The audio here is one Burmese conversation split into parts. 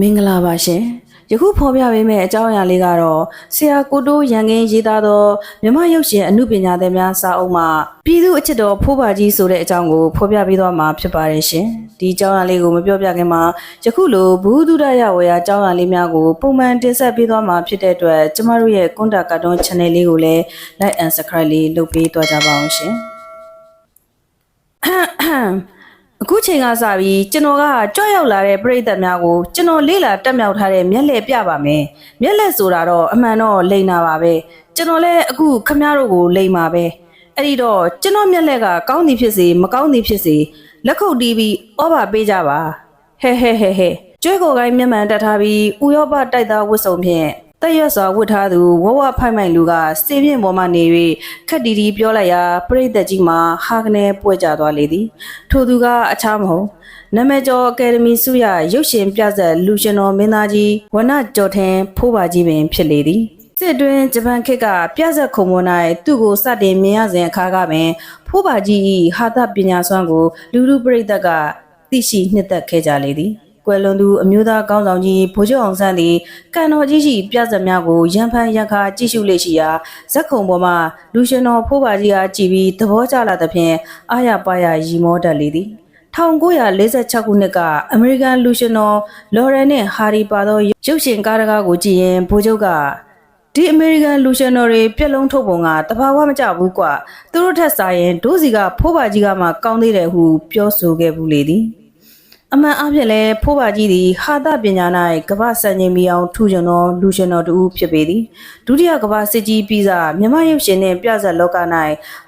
မင်္ဂလာပါရှင်ယခုဖော်ပြပေးမယ့်အကြောင်းအရာလေးကတော့ဆရာကိုတိုးရန်ကင်းရေးသားသောမြမရုပ်ရှင်အမှုပညာသည်များစာအုပ်မှာပြည်သူအချစ်တော်ဖိုးပါကြီးဆိုတဲ့အကြောင်းကိုဖော်ပြပေးသွားမှာဖြစ်ပါတယ်ရှင်ဒီအကြောင်းအရာလေးကိုမပြောပြခင်မှာယခုလိုဘူးဒုဒရဝေယအကြောင်းအရာလေးများကိုပုံမှန်တင်ဆက်ပေးသွားမှာဖြစ်တဲ့အတွက်ကျမတို့ရဲ့ကွန်တာကာတွန်း channel လေးကိုလည်း like and subscribe လေးလုပ်ပေးသွားကြပါအောင်ရှင် အခုချိန်ကစပြီးကျွန်တော်ကကြောက်ရောက်လာတဲ့ပြည်သက်များကိုကျွန်တော်လေးလာတက်မြောက်ထားတဲ့မျက်လှည့်ပြပါမယ်။မျက်လှည့်ဆိုတာတော့အမှန်တော့လိန်တာပါပဲ။ကျွန်တော်လည်းအခုခမည်းတော်ကိုလိန်ပါပဲ။အဲ့ဒီတော့ကျွန်တော်မျက်လှည့်ကကောင်းသည်ဖြစ်စေမကောင်းသည်ဖြစ်စေလက်ခုပ်တီးပြီးဩဘာပေးကြပါ။ဟဲဟဲဟဲဟဲကျွဲကိုယ်ကိုင်းမျက်မှန်တက်ထားပြီးဥရောပတိုက်သားဝတ်စုံဖြင့် တက်ရွတ်စွာဝတ်ထားသူဝဝဖိုက်မိုင်လူကစေပြင်းပေါ်မှနေ၍ခက်တီတီပြောလိုက်ရာပြိသက်ကြီးမှာဟာကနေပွက်ကြသွားလေသည်ထိုသူကအခြားမဟုတ်နာမည်ကျော်အကယ်ဒမီစုရရုပ်ရှင်ပြဆက်လူရှင်တော်မင်းသားကြီးဝနကျော်ထင်ဖိုးပါကြီးပင်ဖြစ်လေသည်စစ်တွင်ဂျပန်ခေတ်ကပြဆက်ခုံပေါ်၌သူ့ကိုစတင်မြင်ရစဉ်အခါကပင်ဖိုးပါကြီး၏ဟာသပညာစွမ်းကိုလူလူပရိသတ်ကသိရှိနှစ်သက်ခဲ့ကြလေသည် ကွယ်လွန်သူအမျိုးသားကောင်းဆောင်ကြီးဗိုလ်ချုပ်အောင်ဆန်းသည်ကံတော်ကြီးရှိပြဿနာကိုရန်ဖန်ရန်ခါကြည့်ရှုလေ့ရှိရာဇက်ခုံပေါ်မှလူရှင်တော်ဖိုးပါကြီးအားကြည်ပြီးသဘောကျလာသဖြင့်အာရပါရရီမောတတ်လေသည်1946ခုနှစ်ကအမေရိကန်လူရှင်တော်လော်ရန်နဲ့ဟာရီပါသောရုပ်ရှင်ကားတကားကိုကြည့်ရင်ဗိုလ်ချုပ်ကဒီအမေရိကန်လူရှင်တော်တွေပြက်လုံးထုတ်ပုံကတဘာဝမကြဘူးကွာသူတို့ထက်စားရင်ဒိုးစီကဖိုးပါကြီးကမှကောင်းသေးတယ်ဟုပြောဆိုခဲ့ဘူးလေသည် အမှန်အဖြစ်လဲဖိုးပါကြီးသည်ဟာသပညာ၌ကမ္ဘာစံချိန်မီအောင်ထူးချွန်သောလူရှင်တော်တူဖြစ်ပေသည်ဒုတိယကမ္ဘာစစ်ကြီးပြီးစားမြမရုပ်ရှင်နှင့်ပြဆက်လောက၌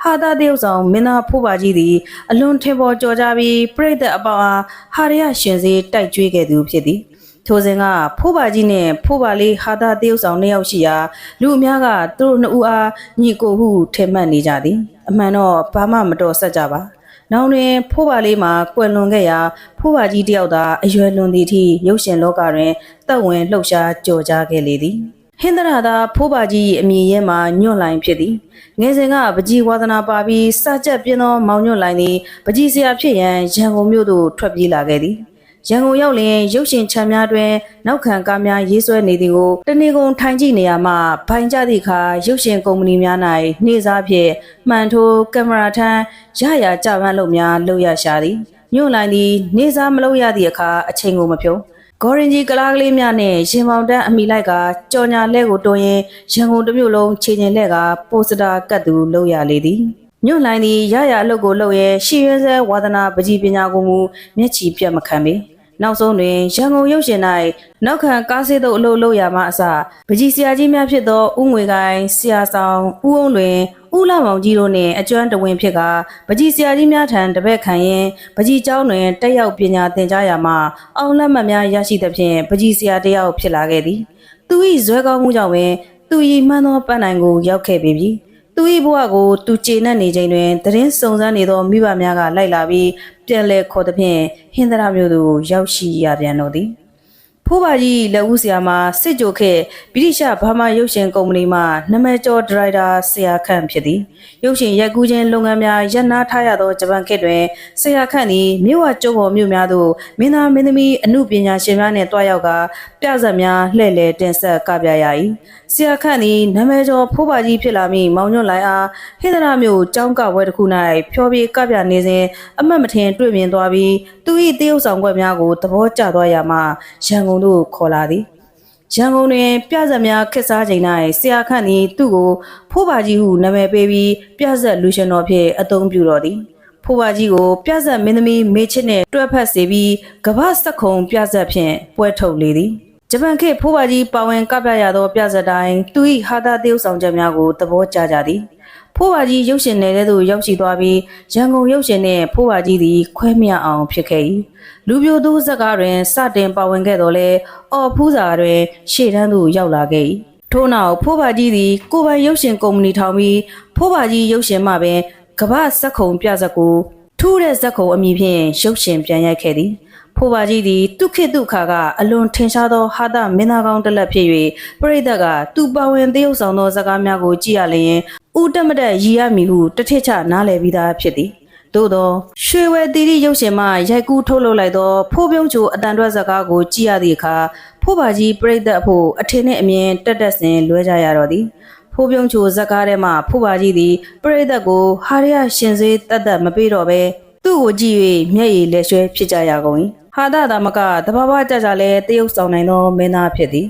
ဟာသတရုပ်ဆောင်မင်းသားဖိုးပါကြီးသည်အလွန်ထင်ပေါ်ကျော်ကြားပြီးပြိတ္တအပေါအားဟာရယရှင်စေးတိုက်ကြွေးခဲ့သူဖြစ်သည်ထိုစဉ်ကဖိုးပါကြီးနဲ့ဖိုးပါလေးဟာသာတရုပ်ဆောင်နှစ်ယောက်ရှိရာလူအများကသူတို့နှစ်ဦးအားညီကိုဟုထင်မှတ်နေကြသည် အမှန်တော့ဘာမှမတော်ဆက်ကြပါ နောင်တွင်ဖိုးပါလေးမှာကွယ်လွန်ခဲ့ရာဖိုးပါကြီးတယောက်သာအရွယ်လွန်သည့်အထိရုပ်ရှင်လောကတွင်တက်ဝင်လှုပ်ရှားကြော်ကြားခဲ့လေသည်ဟင်္ဒရာသာဖိုးပါကြီး၏အမည်ရဲမှာညွန့်လိုင်ဖြစ်သည်ငယ်စဉ်ကပကြီးဝါသနာပါပြီးစကြက်ပြင်းသောမောင်ညွန့်လိုင်သည်ပကြီးဆရာဖြစ်ရန်ရန်ကုန်မြို့သို့ထွက်ပြေးလာခဲ့သည် ရန်ကုန်ရောက်လျင်ရုပ်ရှင်ချမ်းများတွင်နောက်ခံကားများရေးဆွဲနေသည်ကိုတနေကုန်ထိုင်ကြည့်နေရမှဘိုင်ကြသည့်အခါရုပ်ရှင်ကုမ္ပဏီများ၌နှိစားဖြင့်မှန်ထိုးကင်မရာထမ်းရရကြပန်းလုပ်များလုပ်ရရှာသည်ညွန့်လိုင်းသည်နေစားမလုပ်ရသည့်အခါအချိန်ကိုမဖြုံးဂေါ်ရင်ကြီးကလားကလေးများနဲ့ရင်ပေါင်တန်းအမိလိုက်ကကြော်ညာလက်ကိုတွန်းရင်ရန်ကုန်တစ်မြို့လုံးခြေကျင်လက်ကပိုစတာကတ်သူလုပ်ရလေသည်ညွန့်လိုင်းသည်ရရအလုပ်ကိုလုပ်ရဲရှီရွဲဆဲဝါသနာပကြီးပညာကိုမူမျက်ချီပြတ်မခံပေ နောက်ဆုံးတွင်ရန်ကုန်ရုပ်ရှင်၌နောက်ခံကားစေးသို့အလုပ်လုပ်ရမှအစပကြီးဆရာကြီးများဖြစ်သောဥငွေကိုင်ဆရာဆောင်ဥအောင်တွင်ဥလာမောင်ကြီးတို့နှင့်အကျွမ်းတဝင်းဖြစ်ကပကြီးဆရာကြီးများထံတပည့်ခံရင်ပကြီးကျောင်းတွင်တက်ရောက်ပညာသင်ကြားရမှအောင်လက်မှတ်များရရှိသဖြင့်ပကြီးဆရာတစ်ယောက်ဖြစ်လာခဲ့သည် သူ၏ဇွဲကောင်းမှုကြောင့်ပင်သူ၏မှန်သောပန်းနိုင်ကိုရောက်ခဲ့ပေပြီ သူ၏ဘဝကိုသူကျေနပ်နေချိန်တွင်သတင်းစုံစမ်းနေသောမိဘများကလိုက်လာပြီးပြန်လဲခေါ်သဖြင့်ဟင်္ဒရာမြို့သို့ရောက်ရှိရပြန်တော်သည် ဖိုးပါကြီးလက်ဦးဆရာမစစ်ကြိုခဲ့ဗြိတိရှဘာမာရုပ်ရှင်ကုမ္ပဏီမှနာမည်ကျော်ဒရိုက်တာဆရာခန့်ဖြစ်သည်ရုပ်ရှင်ရိုက်ကူးခြင်းလုပ်ငန်းများရပ်နားထားရသောဂျပန်ခေတ်တွင်ဆရာခန့်သည်မြို့ဝကျုံပေါ်မြို့များသို့မင်းသားမင်းသမီးအမှုပညာရှင်များနှင့်တွားရောက်ကပြဇာတ်များလှည့်လည်တင်ဆက်ကပြရ၏ဆရာခန့်သည်နာမည်ကျော်ဖိုးပါကြီးဖြစ်လာမည့်မောင်ညွန့်လိုင်အားဟိန္ဒရာမြို့ကျောင်းကပွဲတစ်ခု၌ဖြောပြေကပြနေစဉ်အမတ်မထင်တွေ့မြင်သွားပြီးသူ၏တရုပ်ဆောင်ခွက်များကိုသဘောကျသွားရမှရန်ကုန်သို့ခေါ်လာသည်ရန်ကုန်တွင်ပြဇက်များခက်စားချိန်၌ဆရာခန့်သည်သူ့ကိုဖိုးပါကြီးဟုနာမည်ပေးပြီးပြဇက်လူရှင်တော်ဖြင့်အသုံးပြုတော်သည်ဖိုးပါကြီးကို ပြဇက်မင်းသမီးမေချစ်နှင့်တွဲဖက်စေပြီးကမ္ဘာစက်ခုံပြဇက်ဖြင့်ပွဲထုတ်လေသည်ဂျပန်ခေတ်ဖိုးပါကြီးပါဝင်ကပြရသောပြဇက်တိုင်းသူ၏ဟာတာသေုပ်ဆောင်ချက်များကိုသဘောကျကြသည် ဖိုးပါကြီးရုပ်ရှင်နယ်သို့ရောက်ရှိသွားပြီးရန်ကုန်ရုပ်ရှင်နှင့်ဖိုးပါကြီးသည်ခွဲမြအောင်ဖြစ်ခဲ့၏လူပြိုသူဇက်ကားတွင်စတင်ပါဝင်ခဲ့တော်လဲအော်ဖူးစာတွင်ရှေ့တန်းသို့ရောက်လာခဲ့၏ထို့နောက်ဖိုးပါကြီးသည်ကိုပိုင်ရုပ်ရှင်ကုမ္ပဏီထောင်ပြီးဖိုးပါကြီးရုပ်ရှင်မှပင်ကမ္ဘာစက်ခုံပြဇက်ကိုထူးတဲ့ဇက်ခုံအမည်ဖြင့်ရုပ်ရှင်ပြန်ရိုက်ခဲ့သည်ဖိုးပါကြီးသည်တုခိတုခါကအလွန်ထင်ရှားသောဟာတာမင်းသားကောင်းတစ်လက်ဖြစ်၍ပရိသတ်ကသူပါဝင်သရုပ်ဆောင်သောဇာတ်ကားများကိုကြည့်ရလျင် ဥတမတက်ရည်ရမည်ဟုတထစ်ချနားလည်ပြီးသားဖြစ်သည်သို့သောရွှေဝဲတီရီရုပ်ရှင်မှရိုက်ကူးထုတ်လုပ်လိုက်သောဖိုးပြုံးချိုအတန်တွက်စကားကိုကြည့်ရသည့်အခါဖိုးပါကြီးပြိတ္တအဖို့အထင်နှင့်အမြင်တက်တက်ဆင်လွဲကြရတော့သည်ဖိုးပြုံးချိုဇက်ကားထဲမှဖိုးပါကြီးသည်ပြိတ္တကိုဟာရရရှင်စေးတက်တက်မပေးတော့ဘဲသူ့ကိုကြည့်၍မျက်ရည်လက်ရွှဲဖြစ်ကြရကုန်၏ဟာဒတာမကတဘာဝကြကြလဲတရုပ်ဆောင်နိုင်သောမင်းသားဖြစ်သည်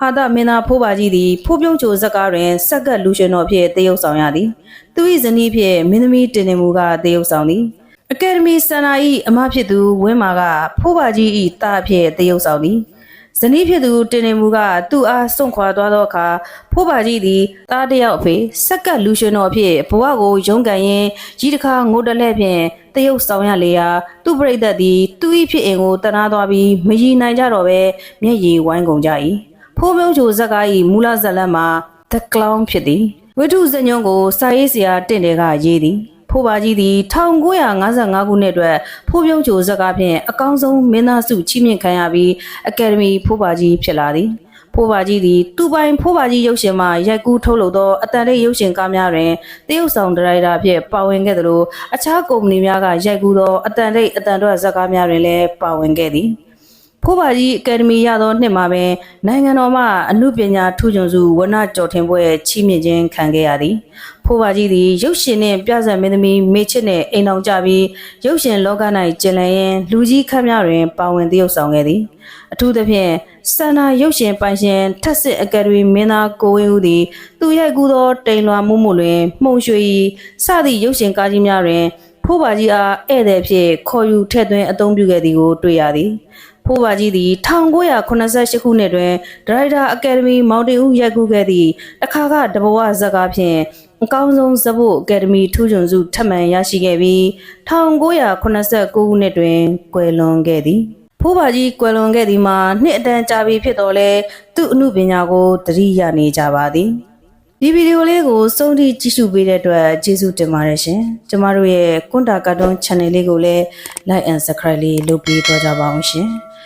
ဟာဒမင်းသားဖိုးပါကြီးသည်ဖိုးပြုံးချိုဇက်ကားတွင်စက်ကတ်လူရှင်တော်ဖြစ်တရုပ်ဆောင်ရသည်သူ၏ဇနီးဖြင့်မင်းသမီးတင်နေမူကတရုပ်ဆောင်သည်အကယ်ဒမီစန္ဒာ၏အမဖြစ်သူဝင်းမာကဖိုးပါကြီး၏တာဖြင့်တရုပ်ဆောင်သည်ဇနီးဖြစ်သူတင်နေမူကသူ့အားစွန့်ခွာသွားသောအခါဖိုးပါကြီးသည်တားတယောက်အဖေစက်ကတ်လူရှင်တော်ဖြင့်ဘဝကိုရုန်းကန်ရင်းကြီးတစ်ခါငိုတလဲဖြင့်တရုပ်ဆောင်ရလေရာသူ့ပြိတ္တသည်သူ၏ဖြစ်အင်ကိုတနာသွားပြီးမရည်နိုင်ကြတော့ပဲမျက်ရည်ဝိုင်းကုန်ကြ၏ ဖိုးပြုံးချိုဇက်ကား၏မူလဇက်လက်မှာ The Clown ဖြစ်သည်ဝိထုဇညုံကိုစာရေးဆရာတင့်တယ်ကရေးသည်ဖိုးပါကြီးသည်1955ခုနှစ်အတွက်ဖိုးပြုံးချိုဇက်ကားဖြင့်အကောင်းဆုံးမင်းသားစုချီးမြှင့်ခံရပြီးအကယ်ဒမီဖိုးပါကြီးဖြစ်လာသည်ဖိုးပါကြီးသည်သူပိုင်ဖိုးပါကြီးရုပ်ရှင်မှရိုက်ကူးထုတ်လုပ်သောအတန်လေးရုပ်ရှင်ကားများတွင်တရုတ်ဆောင်ဒါရိုက်တာဖြင့်ပါဝင်ခဲ့သလိုအခြားကုမ္ပဏီများကရိုက်ကူးသောအတန်လေးအတန်တော့ဇက်ကားများတွင်လည်းပါဝင်ခဲ့သည် ဖိုးပါကြီးအကယ်ဒမီရသောနှစ်မှာပဲနိုင်ငံတော်မှအမှုပညာထူးချွန်စုဝနကျော်ထင်ပွဲချီးမြှင့်ခြင်းခံခဲ့ရသည်ဖိုးပါကြီးသည်ရုပ်ရှင်နှင့်ပြဇာတ်မင်းသမီးမေချစ်နှင့်အိမ်အောင်ကြပြီးရုပ်ရှင်လောက၌ကျင်လည်ရန်လူကြီးခန့်များတွင်ပါဝင်သရုပ်ဆောင်ခဲ့သည်အထူးသဖြင့်စန္နာရုပ်ရှင်ပိုင်ရှင်ထက်စစ်အကယ်ဒမီမင်းသားကိုဝင်းဦးသည်သူရိုက်ကူးသောတိမ်လွှာမှုမှုတွင်မှုံရွှေဤစသည့်ရုပ်ရှင်ကားကြီးများတွင်ဖိုးပါကြီးအားဧည့်သည်ဖြစ်ခေါ်ယူထည့်သွင်းအသုံးပြုခဲ့သည်ကိုတွေ့ရသည် ဖိုးပါကြီးသည်1988ခုနှစ်တွင်ဒရိုက်တာအကယ်ဒမီမောင်တင်ဦးရိုက်ကူးခဲ့သည့်တစ်ခါကတဘဝဇက်ကားဖြင့်အကောင်းဆုံးဇက်ဖို့အကယ်ဒမီထူးချွန်စုထပ်မံရရှိခဲ့ပြီး1989ခုနှစ်တွင်ကွယ်လွန်ခဲ့သည်ဖိုးပါကြီးကွယ်လွန်ခဲ့သည်မှာနှစ်အတန်းကြာပြီဖြစ်တော်လဲသူ့အမှုပညာကိုတတိယနေကြပါသည်ဒီဗီဒီယိုလေးကိုစုံထိကြည့်ရှုပေးတဲ့အတွက်ကျေးဇူးတင်ပါတယ်ရှင်။ကျမတို့ရဲ့ကွန်တာကာတွန်း channel လေးကိုလည်း like and subscribe လေးလုပ်ပေးတော့ကြပါအောင်ရှင်။